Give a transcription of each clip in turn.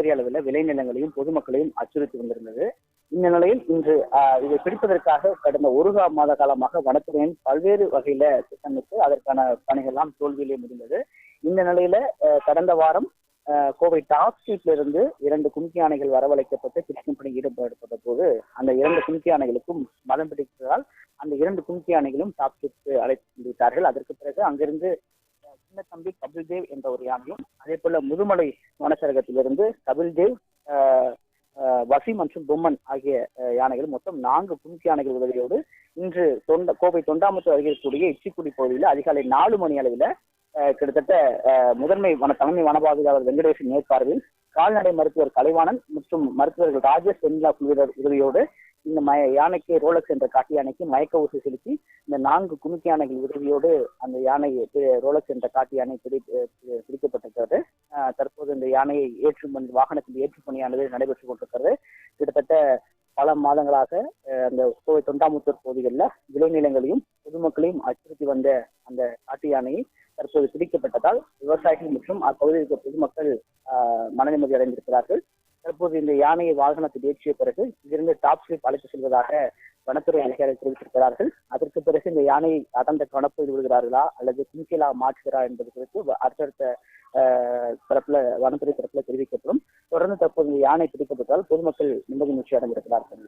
மிகப்பெரிய அளவில் விளைநிலங்களையும் பொதுமக்களையும் அச்சுறுத்தி வந்திருந்தது. இந்த நிலையில் இன்று இதை பிடிப்பதற்காக கடந்த ஒரு மாத காலமாக வனத்துறையின் பல்வேறு வகையில திட்டமிட்டு அதற்கான பணிகள்லாம் தோல்வியிலே முடிந்தது. இந்த நிலையில கடந்த வாரம் கோவை டாப் ஸ்ட்ரீட்ல இருந்து இரண்டு கும்கி யானைகள் வரவழைக்கப்பட்டு பிடிக்கும் பணி ஈடுபடுத்தப்பட்ட போது அந்த இரண்டு கும்கி யானைகளுக்கும் மதம் பிடித்ததால் அந்த இரண்டு கும்கி யானைகளும் டாப் ஸ்ட்ரீட்க்கு அழைத்து விட்டார்கள் அதற்கு பிறகு அங்கிருந்து சின்ன தம்பி கபில் தேவ் என்ற ஒரு யானையும் அதே போல முதுமலை வனச்சரகத்திலிருந்து கபில் தேவ் வசி மற்றும் பொம்மன் ஆகிய யானைகள் மொத்தம் நான்கு கும்கி யானைகள் உதவியோடு இன்று தொண்ட கோவை தொண்டாமுத்தூர் அருகே இருக்கக்கூடிய இச்சிக்குடி பகுதியில் அதிகாலை நாலு மணி அளவில் கிட்டத்தட்ட முதன்மை வன தலைமை வன பாதுகாவலர் வெங்கடேஷன் மேற்பார்வையில் கால்நடை மருத்துவர் கலைவாணன் மற்றும் மருத்துவர்கள் ராஜேஷ் வெண்ணிலா குழுவினர் உதவியோடு இந்த மய யானைக்கு ரோலக்ஸ் என்ற காட்டு யானைக்கு மயக்க ஊசி செலுத்தி இந்த நான்கு குமிக்கு யானைகள் உதவியோடு அந்த யானை ரோலக்ஸ் என்ற காட்டு யானை பிடி பிடிக்கப்பட்டிருக்கிறது. தற்போது இந்த யானையை ஏற்றுமணி வாகனத்தில் ஏற்றும் பணியானது கொண்டிருக்கிறது. கிட்டத்தட்ட பல மாதங்களாக அந்த கோவை தொண்டாமுத்தூர் பகுதிகளில் விளைநிலங்களையும் பொதுமக்களையும் அச்சுறுத்தி வந்த அந்த காட்டு யானையை தற்போது பிடிக்கப்பட்டதால் விவசாயிகள் மற்றும் அப்பகுதியில் இருக்க பொதுமக்கள் மனநிம்மதி அடைந்திருக்கிறார்கள். தற்போது இந்த யானையை வாகனத்தில் ஏற்றிய பிறகு இங்கிருந்து டாப் ஸ்லிப் அழைத்து செல்வதாக வனத்துறை அதிகாரிகள் தெரிவித்திருக்கிறார்கள். அதற்கு பிறகு இந்த யானையை அடர்ந்த கணப்பில் விடுகிறார்களா அல்லது கும்கிலா மாற்றுகிறா என்பது குறித்து அடுத்தடுத்த தரப்புல வனத்துறை தரப்புல தெரிவிக்கப்படும். தொடர்ந்து தற்போது இந்த யானை பிடிக்கப்பட்டால் பொதுமக்கள் நிம்மதி மூச்சு அடைந்திருக்கிறார்கள்.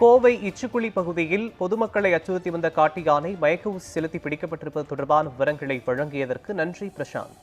கோவை இச்சுக்குழி பகுதியில் பொதுமக்களை அச்சுறுத்தி வந்த காட்டு யானை மயக்க ஊசி செலுத்தி பிடிக்கப்பட்டிருப்பது தொடர்பான விவரங்களை வழங்கியதற்கு நன்றி பிரசாந்த்.